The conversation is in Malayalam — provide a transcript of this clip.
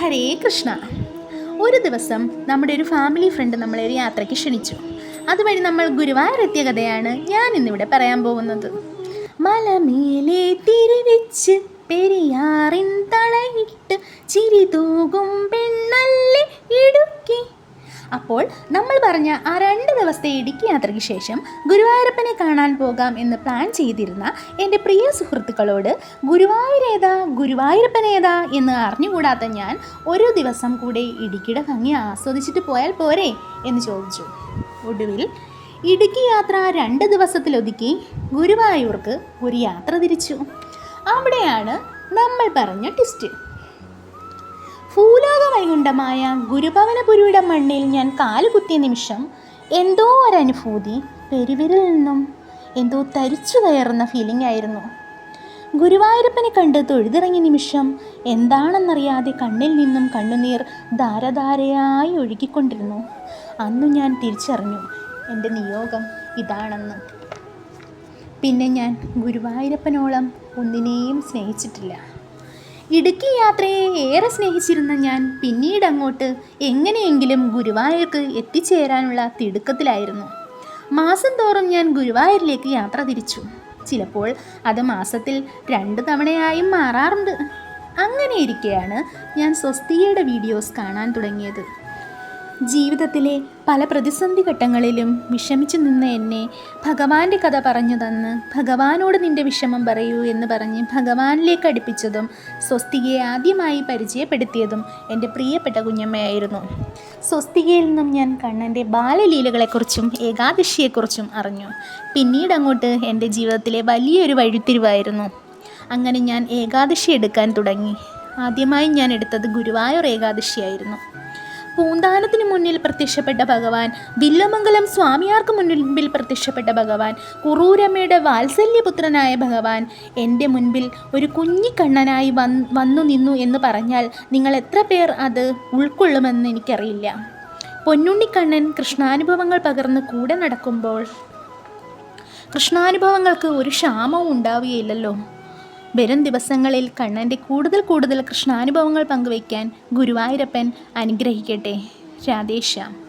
ഹരേ കൃഷ്ണ. ഒരു ദിവസം നമ്മുടെ ഒരു ഫാമിലി ഫ്രണ്ട് നമ്മളെ ഒരു യാത്രയ്ക്ക് ക്ഷണിച്ചു. അതുവഴി നമ്മൾ ഗുരുവായൂർ എത്തിയ കഥയാണ് ഞാൻ ഇന്നിവിടെ പറയാൻ പോകുന്നത്. മലമേലെ തിരിവിച്ച് പെരിയാറിൻ തളയിട്ട് ചിരി തൂകും അപ്പോൾ നമ്മൾ പറഞ്ഞ ആ രണ്ട് ദിവസത്തെ ഇടുക്കി യാത്രയ്ക്ക് ശേഷം ഗുരുവായൂരപ്പനെ കാണാൻ പോകാം എന്ന് പ്ലാൻ ചെയ്തിരുന്ന എന്റെ പ്രിയ സുഹൃത്തുക്കളോട് ഗുരുവായൂരേതാ ഗുരുവായൂരപ്പനേതാ എന്ന് അറിഞ്ഞുകൂടാത്ത ഞാൻ ഒരു ദിവസം കൂടെ ഇടുക്കിയുടെ ഭംഗി ആസ്വദിച്ചിട്ട് പോയാൽ പോരെ എന്ന് ചോദിച്ചു. ഒടുവിൽ ഇടുക്കി യാത്ര രണ്ട് ദിവസത്തിലൊതുക്കി ഗുരുവായൂർക്ക് ഒരു യാത്ര തിരിച്ചു. അവിടെയാണ് നമ്മൾ പറഞ്ഞ ട്വിസ്റ്റ് ഭൂലോക വൈകുണ്ഠമായ ഗുരുഭവനപുരിയുടെ മണ്ണിൽ ഞാൻ കാലുകുത്തിയ നിമിഷം എന്തോ ഒരനുഭൂതി പെരുവിരിൽ നിന്നും എന്തോ തരിച്ചു കയറുന്ന ഫീലിംഗ് ആയിരുന്നു. ഗുരുവായൂരപ്പനെ കണ്ട് തൊഴുതിറങ്ങിയ നിമിഷം എന്താണെന്നറിയാതെ കണ്ണിൽ നിന്നും കണ്ണുനീർ ധാരധാരയായി ഒഴുകിക്കൊണ്ടിരുന്നു. അന്നു ഞാൻ തിരിച്ചറിഞ്ഞു എന്റെ നിയോഗം ഇതാണെന്ന്. പിന്നെ ഞാൻ ഗുരുവായൂരപ്പനോളം ഒന്നിനെയും സ്നേഹിച്ചിട്ടില്ല. ഇടുക്കി യാത്രയെ ഏറെ സ്നേഹിച്ചിരുന്ന ഞാൻ പിന്നീട് അങ്ങോട്ട് എങ്ങനെയെങ്കിലും ഗുരുവായൂർക്ക് എത്തിച്ചേരാനുള്ള തിടുക്കത്തിലായിരുന്നു. മാസം തോറും ഞാൻ ഗുരുവായൂരിലേക്ക് യാത്ര തിരിച്ചു. ചിലപ്പോൾ അത് മാസത്തിൽ രണ്ട് തവണയായും മാറാറുണ്ട്. അങ്ങനെ ഇരിക്കെയാണ് ഞാൻ സ്വസ്തികയുടെ വീഡിയോസ് കാണാൻ തുടങ്ങിയത്. ജീവിതത്തിലെ പല പ്രതിസന്ധി ഘട്ടങ്ങളിലും വിഷമിച്ചു നിന്ന എന്നെ ഭഗവാന്റെ കഥ പറഞ്ഞു തന്ന് ഭഗവാനോട് നിന്റെ വിഷമം പറയൂ എന്ന് പറഞ്ഞ് ഭഗവാനിലേക്ക് അടുപ്പിച്ചതും സ്വസ്തികയെ ആദ്യമായി പരിചയപ്പെടുത്തിയതും എന്റെ പ്രിയപ്പെട്ട കുഞ്ഞമ്മയായിരുന്നു. സ്വസ്തികയിൽ നിന്നും ഞാൻ കണ്ണന്റെ ബാലലീലകളെക്കുറിച്ചും ഏകാദശിയെക്കുറിച്ചും അറിഞ്ഞു. പിന്നീട് അങ്ങോട്ട് എന്റെ ജീവിതത്തിലെ വലിയൊരു വഴിത്തിരിവായിരുന്നു. അങ്ങനെ ഞാൻ ഏകാദശി എടുക്കാൻ തുടങ്ങി. ആദ്യമായി ഞാൻ എടുത്തത് ഗുരുവായൂർ ഏകാദശിയായിരുന്നു. പൂന്താനത്തിന് മുന്നിൽ പ്രത്യക്ഷപ്പെട്ട ഭഗവാൻ. വില്ലമംഗലം സ്വാമിയാർക്ക് മുൻപിൽ പ്രത്യക്ഷപ്പെട്ട ഭഗവാൻ. കുറൂരമ്മയുടെ വാത്സല്യപുത്രനായ ഭഗവാൻ. എന്റെ മുൻപിൽ ഒരു കുഞ്ഞിക്കണ്ണനായി വന്ന് നിന്നു എന്ന് പറഞ്ഞാൽ നിങ്ങൾ എത്ര പേർ അത് ഉൾക്കൊള്ളുമെന്ന് എനിക്കറിയില്ല. പൊന്നുണ്ണിക്കണ്ണൻ കൃഷ്ണാനുഭവങ്ങൾ പകർന്ന് കൂടെ നടക്കുമ്പോൾ കൃഷ്ണാനുഭവങ്ങൾക്ക് ഒരു ക്ഷാമവും ഉണ്ടാവുകയില്ലല്ലോ. വരും ദിവസങ്ങളിൽ കണ്ണന്റെ കൂടുതൽ കൂടുതൽ കൃഷ്ണാനുഭവങ്ങൾ പങ്കുവയ്ക്കാൻ ഗുരുവായൂരപ്പൻ അനുഗ്രഹിക്കട്ടെ. രാധേശ്യാം.